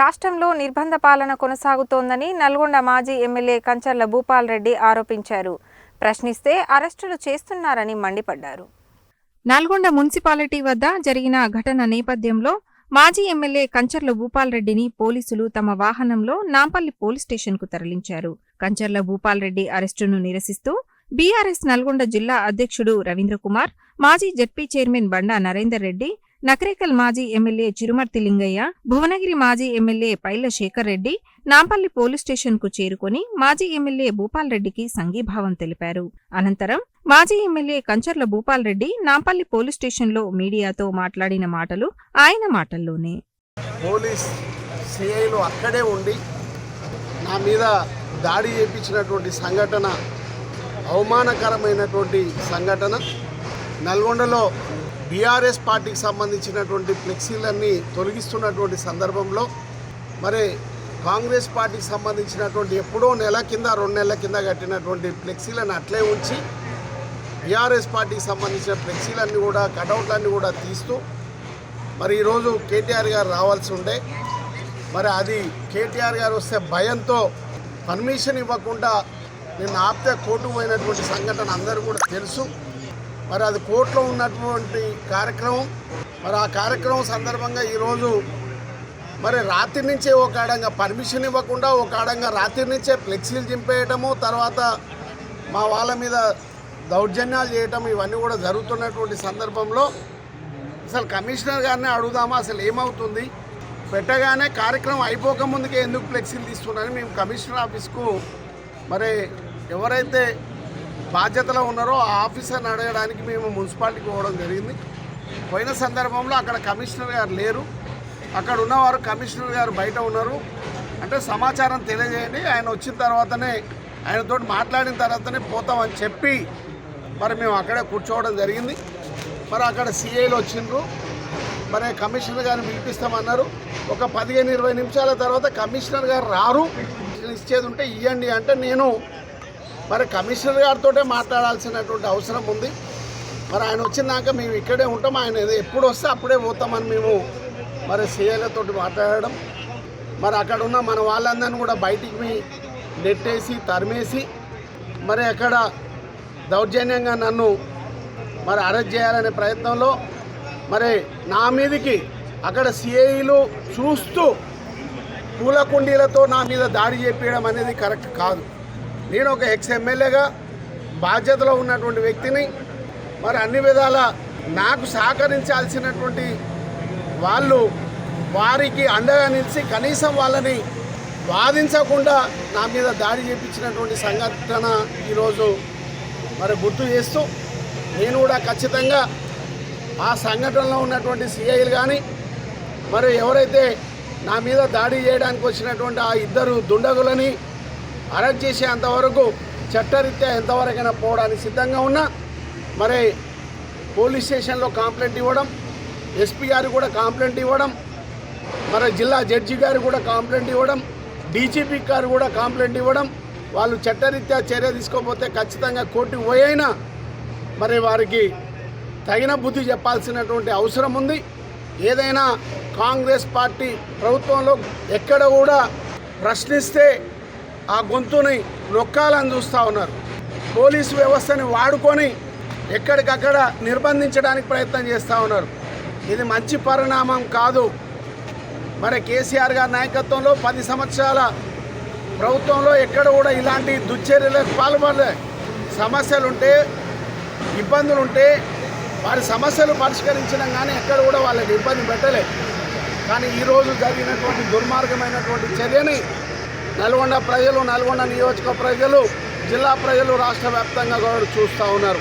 రాష్ట్రంలో నిర్బంధ పాలన కొనసాగుతోందని నల్గొండ మాజీ ఎమ్మెల్యే కంచర్ల భూపాల్ రెడ్డి ఆరోపించారు. ప్రశ్నిస్తే అరెస్టులు చేస్తున్నారని మండిపడ్డారు. నల్గొండ మున్సిపాలిటీ వద్ద జరిగిన ఘటన నేపథ్యంలో మాజీ ఎమ్మెల్యే కంచర్ల భూపాల్ రెడ్డిని పోలీసులు తమ వాహనంలో నాంపల్లి పోలీస్ స్టేషన్కు తరలించారు. కంచర్ల భూపాల్ రెడ్డి అరెస్టును నిరసిస్తూ బీఆర్ఎస్ నల్గొండ జిల్లా అధ్యక్షుడు రవీంద్రకుమార్ మాజీ జడ్పీ చైర్మన్ బండా నరేందర్ రెడ్డి నకరేకల్ మాజీ ఎమ్మెల్యే చిరుమర్తి లింగయ్య భువనగిరి మాజీ ఎమ్మెల్యే పైల శేఖర్ రెడ్డి నాంపల్లి పోలీస్ స్టేషన్కు చేరుకొని మాజీ ఎమ్మెల్యే భూపాల్ రెడ్డికి సంఘీభావం తెలిపారు. అనంతరం మాజీ ఎమ్మెల్యే కంచర్ల భూపాల్ రెడ్డి నాంపల్లి పోలీస్ స్టేషన్లో మీడియాతో మాట్లాడిన మాటలు ఆయన మాటల్లోనే. పోలీస్ సిఐలు అక్కడే ఉండి నా మీద దాడి చేయించినటువంటి సంఘటన అవమానకరమైనటువంటి సంఘటన. నల్గొండలో బీఆర్ఎస్ పార్టీకి సంబంధించినటువంటి ఫ్లెక్సీలన్నీ తొలగిస్తున్నటువంటి సందర్భంలో మరి కాంగ్రెస్ పార్టీకి సంబంధించినటువంటి ఎప్పుడో నెల కింద రెండు నెలల కింద కట్టినటువంటి ఫ్లెక్సీలను అట్లే ఉంచి బీఆర్ఎస్ పార్టీకి సంబంధించిన ఫ్లెక్సీలన్నీ కూడా కటౌట్లన్నీ కూడా తీస్తూ మరి ఈరోజు కేటీఆర్ గారు రావాల్సి ఉండే మరి అది కేటీఆర్ గారు వస్తే భయంతో పర్మిషన్ ఇవ్వకుండా నేను ఆప్తే కోర్టు పోయినటువంటి సంఘటన అందరూ కూడా తెలుసు. మరి అది కోర్టులో ఉన్నటువంటి కార్యక్రమం. మరి ఆ కార్యక్రమం సందర్భంగా ఈరోజు మరి రాత్రి నుంచే ఒక ఆడంగా పర్మిషన్ ఇవ్వకుండా ఒక ఆడంగా రాత్రి నుంచే ఫ్లెక్సీలు చింపేయటము తర్వాత మా వాళ్ళ మీద దౌర్జన్యాలు చేయటం ఇవన్నీ కూడా జరుగుతున్నటువంటి సందర్భంలో అసలు కమిషనర్ గారిని అడుగుదామా? అసలు ఏమవుతుంది? పెట్టగానే కార్యక్రమం అయిపోక ముందుకే ఎందుకు ఫ్లెక్సీలు తీస్తున్నారని మేము కమిషనర్ ఆఫీస్కు మరి ఎవరైతే బాధ్యతలో ఉన్నారో ఆ ఆఫీసర్ని అడగడానికి మేము మున్సిపాలిటీకి పోవడం జరిగింది. పోయిన సందర్భంలో అక్కడ కమిషనర్ గారు లేరు. అక్కడ ఉన్నవారు కమిషనర్ గారు బయట ఉన్నారు. అంటే సమాచారం తెలియజేయండి. ఆయన వచ్చిన తర్వాతనే ఆయనతో మాట్లాడిన తర్వాతనే పోతామని చెప్పి మరి మేము అక్కడే కూర్చోవడం జరిగింది. మరి అక్కడ సిఐలు వచ్చిండ్రు. మరి కమిషనర్ గారిని పిలిపిస్తామన్నారు. ఒక పదిహేను ఇరవై నిమిషాల తర్వాత కమిషనర్ గారు రారు. ఇచ్చేది ఉంటే ఇవ్వండి అంటే నేను మరి కమిషనర్ గారితో మాట్లాడాల్సినటువంటి అవసరం ఉంది. మరి ఆయన వచ్చినాక మేము ఇక్కడే ఉంటాం. ఆయన ఎప్పుడు వస్తే అప్పుడే పోతామని మేము మరి సీఏలతో మాట్లాడడం. మరి అక్కడ ఉన్న మన వాళ్ళందరినీ కూడా బయటికి నెట్టేసి తరిమేసి మరి అక్కడ దౌర్జన్యంగా నన్ను మరి అరెస్ట్ చేయాలనే ప్రయత్నంలో మరి నా మీదకి అక్కడ సిఐలు చూస్తూ పూల కుండీలతో నా మీద దాడి చేపించడం అనేది కరెక్ట్ కాదు. నేను ఒక ఎక్స్ ఎమ్మెల్యేగా బాధ్యతలో ఉన్నటువంటి వ్యక్తిని మరి అన్ని విధాల నాకు సహకరించాల్సినటువంటి వాళ్ళు వారికి అండగా నిలిచి కనీసం వాళ్ళని వాదించకుండా నా మీద దాడి చేపించినటువంటి సంఘటన ఈరోజు మరి గుర్తు చేస్తూ నేను కూడా ఖచ్చితంగా ఆ సంఘటనలో ఉన్నటువంటి సిఐలు కానీ మరి ఎవరైతే నా మీద దాడి చేయడానికి వచ్చినటువంటి ఆ ఇద్దరు దుండగులని అరెస్ట్ చేసేంతవరకు చట్టరీత్యా ఎంతవరకైనా పోవడానికి సిద్ధంగా ఉన్నా మరి పోలీస్ స్టేషన్లో కంప్లైంట్ ఇవ్వడం ఎస్పీ గారు కూడా కంప్లైంట్ ఇవ్వడం మరి జిల్లా జడ్జి గారు కూడా కంప్లైంట్ ఇవ్వడం డీజీపీ గారు కూడా కంప్లైంట్ ఇవ్వడం వాళ్ళు చట్టరీత్యా చర్య తీసుకోకపోతే ఖచ్చితంగా కోర్టుకు పోయైనా మరి వారికి తగిన బుద్ధి చెప్పాల్సినటువంటి అవసరం ఉంది. ఏదైనా కాంగ్రెస్ పార్టీ ప్రభుత్వంలో ఎక్కడ కూడా ప్రశ్నిస్తే ఆ గొంతుని నొక్కాలని చూస్తూ ఉన్నారు. పోలీసు వ్యవస్థని వాడుకొని ఎక్కడికక్కడ నిర్బంధించడానికి ప్రయత్నం చేస్తూ ఉన్నారు. ఇది మంచి పరిణామం కాదు. మరి కేసీఆర్ గారి నాయకత్వంలో పది సంవత్సరాల ప్రభుత్వంలో ఎక్కడ కూడా ఇలాంటి దుశ్చర్యలకు పాల్పడలే. సమస్యలుంటే ఇబ్బందులుంటే వారి సమస్యలు పరిష్కరించడం కానీ ఎక్కడ కూడా వాళ్ళకి ఇబ్బంది పెట్టలే. కానీ ఈరోజు జరిగినటువంటి దుర్మార్గమైనటువంటి చర్యని నల్గొండ ప్రజలు నల్గొండ నియోజక ప్రజలు జిల్లా ప్రజలు రాష్ట్ర వ్యాప్తంగా కూడా చూస్తూ ఉన్నారు.